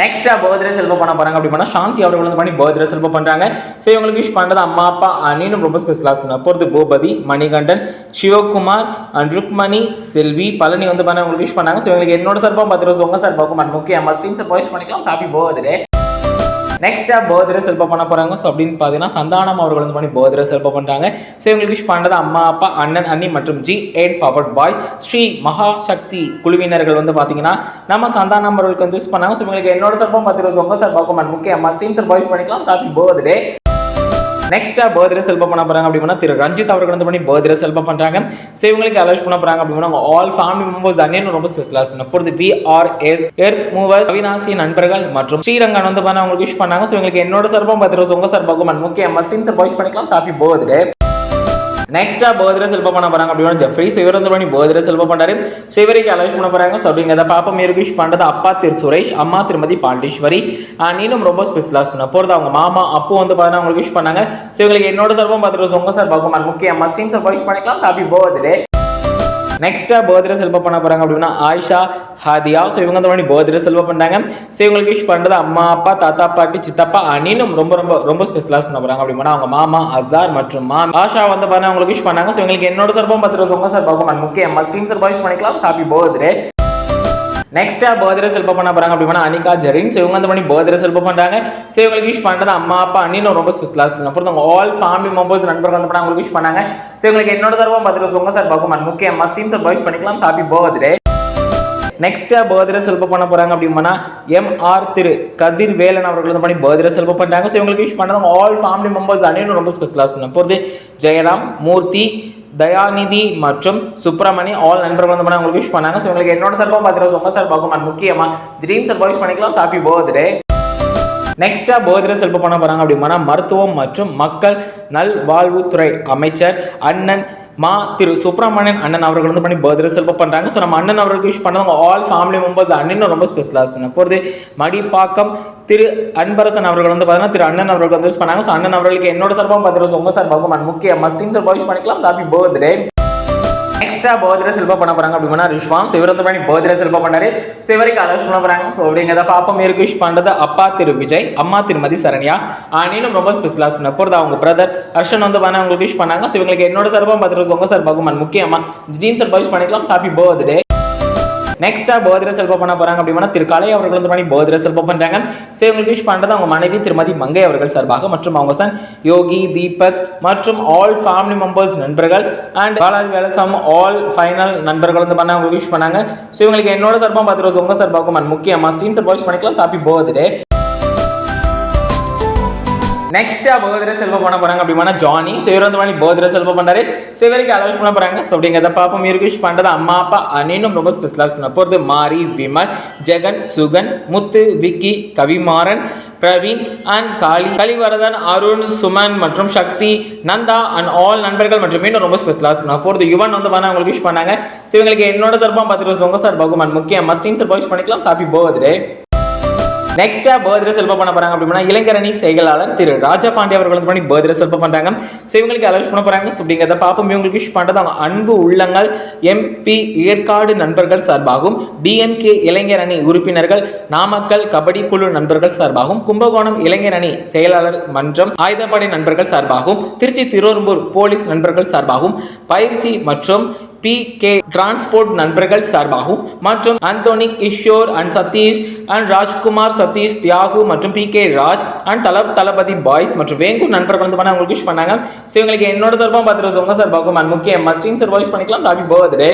நெக்ஸ்ட்டாக பர்த்டே செல்வம் பண்ண போகிறாங்க அப்படி பண்ணால் சாந்தி அவர்கள் வந்து பண்ணி பர்த்டே செல்வம் பண்ணுறாங்க ஸோ இவங்களுக்கு விஷ் பண்ணுறது அம்மா அப்பா அண்ணினும் ரொம்ப ஸ்பெஷலாக பண்ண போகிறது பூபதி மணிகண்டன் சிவகுமார் அண்ட் ருக்மணி செல்வி பழனி வந்து பண்ண உங்களுக்கு விஷ் பண்ணாங்க. ஸோ இவங்களுக்கு என்னோட சார்பாக பத்து ரோஸ் உங்க சார்பாகும் மன் முக்கிய அம்மா ஸ்ட்ரீம் சார் விஷ் பண்ணிக்கலாம். ஹாப்பி பர்த்டே நெக்ஸ்ட்டாக பர்த்டே செல்ப பண்ண போகிறாங்க ஸோ அப்படின்னு பார்த்தீங்கன்னா சந்தானம் அவர்கள் வந்து பண்ணி பர்த்டே செல்ப பண்ணுறாங்க ஸோ இவங்களுக்கு விஷ் பண்றது அம்மா அப்பா அண்ணன் அண்ணி மற்றும் G eight powered boys Sri Mahasakthi குழுவினர்கள் வந்து பார்த்தீங்கன்னா நம்ம சந்தானம் அவர்களுக்கு வந்து விஷ் பண்ணாங்க. ஸோ இவங்களுக்கு என்னோட சார்பாக பத்து ரோஸ் உங்க சார்பாகும் அண்ட் முக்கிய அம்மா சார் பாய்ஸ் பண்ணிக்கலாம். ஹாப்பி பர்த்டே நெக்ஸ்டா பர்த்டே செல்ப பண்ண போறாங்க அப்படின்னா திரு ரஞ்சித் அவர்கள் வந்து பண்ணி பர்த்டே செல்ப பண்றாங்க. ஸோ இவங்களுக்கு அலோஸ் பண்ண போறாங்க அப்படின்னா ஆல் ஃபேமிலி மெம்பர்ஸ் அன்னியன் ரொம்ப ஸ்பெஷலாக பண்ண போகிறது வி ஆர் எஸ் எர்த் மூவர் அவினாசி நண்பர்கள் மற்றும் ஸ்ரீரங்கன் வந்து பண்ண அவங்களுக்கு விஷ் பண்ணாங்க. ஸோ இவங்களுக்கு என்னோட சார்பாக பர்த்டே உங்க சார்பாகும் அண்ட் முக்கிய மஸ்டிம் சார் பாய்ஸ் பண்ணிக்கலாம். ஹாப்பி பர்த்டே நெக்ஸ்டா பர்த்டே செல்ப பண்ண போறாங்க. அப்படின்னா ஜெஃப்ரி ஸோ இவர் வந்து பண்ணி பர்த்டே செல்ப பண்றாரு. ஸோ இவருக்கு அலோஸ் பண்ண போறாங்க. ஸோ அப்படிங்கிறத பாப்பா மேற்கு விஷ் பண்றது? அப்பா திரு சுரேஷ் அம்மா திருமதி பாண்டீஸ்வரி. நீனும் ரொம்ப ஸ்பெஷலாக பண்ண போகிறது அவங்க மாமா அப்போ வந்து பார்த்தீங்கன்னா உங்களுக்கு விஷ் பண்ணாங்க. ஸோ இவங்களுக்கு என்னோட சார்பாக பார்த்துட்டு உங்க சார் பார்க்கும் அண்ட் முக்கிய மஸ்டிம் சார் விஷ் பண்ணிக்கலாம் ஹாப்பி பர்த்டே நெக்ஸ்ட்டாக பர்த்டே செல்வ பண்ண போகிறாங்க அப்படின்னா ஆயிஷா ஹாதியா. ஸோ இவங்க தான் பர்த்டே செல்வ பண்ணாங்க ஸோ இவங்களுக்கு விஷ் பண்ணுறது அம்மா அப்பா தாத்தா பாட்டி சித்தப்பா அனினும் ரொம்ப ரொம்ப ரொம்ப ஸ்பெஷலாக பண்ண போகிறாங்க அப்படின்னா அவங்க மாமா அசார் மற்றும் மா ஆஷா வந்து பாருங்க அவங்களுக்கு விஷ் பண்ணாங்க. ஸோ இவங்களுக்கு என்னோட சார்பாக பத்து ரூபா உங்க சார் பகவான் முக்கிய ஸ்டீம் சார் விஷ் பண்ணிக்கலாம். ஹாப்பி பர்த்டே நெக்ஸ்ட்டாக பர்த்டே செல்ப பண்ண போகிறாங்க அப்படின்னா அனிகா ஜெரின். ஸோ இவங்க வந்து பண்ணி பர்த்டே செல்ப பண்ணுறாங்க ஸோ இவங்களுக்கு விஷ் பண்ணுறது அம்மா அப்பா அண்ணினும் ரொம்ப ஸ்பெஷலாக அப்புறம் அவங்க ஆல் ஃபேமிலி மெம்பர்ஸ் நண்பர்கள் வந்து பண்ண அவங்களுக்கு விஷ் பண்ணாங்க. ஸோ இவங்களுக்கு என்னோட சார்பாக பர்த்டே உங்கள் சார் பார்க்கும் முக்கியமாக முக்கிய மஸ்டீம் சார் விஷ் பண்ணிக்கலாம் ஹாப்பி பர்த்டே நெக்ஸ்ட்டாக பர்த்டே செல்ப பண்ண போகிறாங்க அப்படின்னா எம் ஆர் திரு கதிர் வேலன் அவர்கள் வந்து பண்ணி பர்த்டே செல்ப பண்ணுறாங்க ஸோ இவங்களுக்கு விஷ் பண்ணது ஆல் ஃபேமிலி மெம்பர்ஸ் அனைவரும் ரொம்ப ஸ்பெஷலாக பண்ண போகிறது ஜெயராம் மூர்த்தி தயாநிதி மற்றும் சுப்பிரமணி ஆல் நண்பர்கள் வந்து பண்ண அவங்களுக்கு விஷ் பண்ணாங்க. ஸோ இவங்களுக்கு என்னோட சார்பாக பார்த்துட்டு உங்க சார் முக்கியமாக ட்ரீம் சார்பாக விஷ் பண்ணிக்கலாம். ஹாப்பி பர்த்டே நெக்ஸ்ட்டாக பர்த்டே செல்ப பண்ண போகிறாங்க அப்படின்னா மருத்துவம் மற்றும் மக்கள் நல்வாழ்வுத்துறை அமைச்சர் அண்ணன் மா திரு சுப்பிரமணியன் அண்ணன் அவர்கள் வந்து பண்ணி பர்த்டே செல்ப பண்ணுறாங்க ஸோ நம்ம அண்ணன் அவர்களுக்கு விஷ் பண்ணவங்க ஆல் ஃபேமிலி மெம்பர்ஸ் அண்ணன் ரொம்ப ஸ்பெஷலாக பண்ண போகிறது மடிப்பாக்கம் திரு அன்பரசன் அவர்கள் வந்து பார்த்தீங்கன்னா திரு அண்ணன் அவர்கள் வந்து விஷ் பண்ணாங்க. ஸோ அண்ணன் அவர்களுக்கு என்னோட சார்பாகவும் பார்த்துட்டு உங்கள் சார்பாகவும் அண்ட் முக்கிய மஸ்டின் சார் விஷ் பண்ணிக்கலாம். ஹாப்பி பர்த்டே எக்ஸ்ட்ரா பர்த்டே செல்ப பண்ண போறாங்க அப்படின்னா ரிஷ்வான் இவர் வந்து பண்ணி பர்த்டே செல்ப பண்ணாரு. ஸோ இவருக்கு அலோஸ் பண்ண போறாங்க. ஸோ அப்படிங்கிறத பாப்பா இருக்கு விஷ் பண்றது அப்பா திரு விஜய் அம்மா திருமதி சரண்யா. அனிலும் ரொம்ப ஸ்பெஷலாக பண்ண போகிறது அவங்க பிரதர் ஹர்ஷன் வந்து பண்ண அவங்களுக்கு விஷ் பண்ணாங்க. ஸோ இவங்களுக்கு என்னோட சார்பாக பார்த்துட்டு உங்க சார் பகுமான் முக்கியமா? ஜீன் சார் விஷ் பண்ணிக்கலாம். ஹாப்பி பர்த்டே நெக்ஸ்டா பர்த்டே செல்ப பண்ண போறாங்க அப்படின்னா திரு கலை அவர்கள் வந்து பண்ணி பர்த்டே செல்ப பண்றாங்க. ஸோ உங்களுக்கு விஷ் பண்றது அவங்க மனைவி திருமதி மங்கை அவர்கள் சார்பாக மற்றும் அவங்க சன் யோகி தீபக் மற்றும் ஆல் ஃபேமிலி மெம்பர்ஸ் நண்பர்கள் and Balaji Velasamy all final நண்பர்கள் வந்து பண்ண அவங்க விஷ் பண்ணாங்க. ஸோ இவங்களுக்கு என்னோட சார்பாக பத்து ரோஸ் உங்க சார்பாகும் அண்ட் முக்கியமா ஸ்டீம் சார் விஷ் பண்ணிக்கலாம். ஹாப்பி பர்த்டே நெக்ஸ்டா பர்த்டே செல்வ பண்ண போறாங்க அப்படின்னா ஜானி. ஸோ இவர் வந்து பண்ணி பர்த்டே செல்வ பண்ணாரு ஸோ இவருக்கு அலோஸ் பண்ண போறாங்க. ஸோ அப்படிங்கிறத பாப்போம் இவருக்கு விஷ் பண்றது அம்மா அப்பா அனினும் ரொம்ப ஸ்பெஷலாக பண்ண போகிறது மாரி விமல் ஜெகன் சுகன் முத்து விக்கி கவிமாறன் பிரவீன் அண்ட் காளி. கலிவரதன் அருண் சுமன் மற்றும் சக்தி நந்தா அண்ட் ஆல் நண்பர்கள் மற்றும் இன்னும் ரொம்ப ஸ்பெஷலாக பண்ண போகிறது யுவன் வந்து பண்ண அவங்களுக்கு விஷ் பண்ணாங்க. ஸோ இவங்களுக்கு என்னோட சார்பாக பத்து உங்க சார் பகுமான் முக்கியம் மஸ்டின் சார் விஷ் பண்ணிக்கலாம். சாப்பி போகுது நெக்ஸ்டா பர்த்டே செல்ப பண்ண போறாங்க அப்படின்னா இளைஞரணி செயலாளர் திரு ராஜா பாண்டே அவர்கள் வந்து பண்ணி பர்த்டே செல்ப பண்றாங்க. ஸோ இவங்களுக்கு அலோஸ் பண்ண போறாங்க? ஸோ அப்படிங்கிறத பார்ப்போம். இவங்களுக்கு விஷ் பண்ணுறது அவங்க அன்பு உள்ளங்கள் எம்பி ஏற்காடு நண்பர்கள் சார்பாகும் டிஎம்கே இளைஞர் அணி உறுப்பினர்கள் நாமக்கல் கபடி குழு நண்பர்கள் சார்பாகும் கும்பகோணம் இளைஞர் அணி செயலாளர் மன்றம் ஆயுதப்படை நண்பர்கள் சார்பாகும் திருச்சி திருவெரும்பூர் போலீஸ் நண்பர்கள் சார்பாகும் பயிற்சி மற்றும் பி கே டிரான்ஸ்போர்ட் நண்பர்கள் சார்பாகவும் மற்றும் Anthony Kishore and Satish and Rajkumar Satish Thiyagu மற்றும் பி கே ராஜ் அண்ட் தல தளபதி பாய்ஸ் மற்றும் வேங்கூர் நண்பர்கள் வந்து பண்ண உங்களுக்கு விஷ் பண்ணாங்க. ஸோ இவங்களுக்கு என்னோட தரப்பாக பார்த்துட்டு சார் பார்க்கும் அண்ட் முக்கிய மஸ்டின் சார் வாய்ஸ் பண்ணிக்கலாம். Happy birthday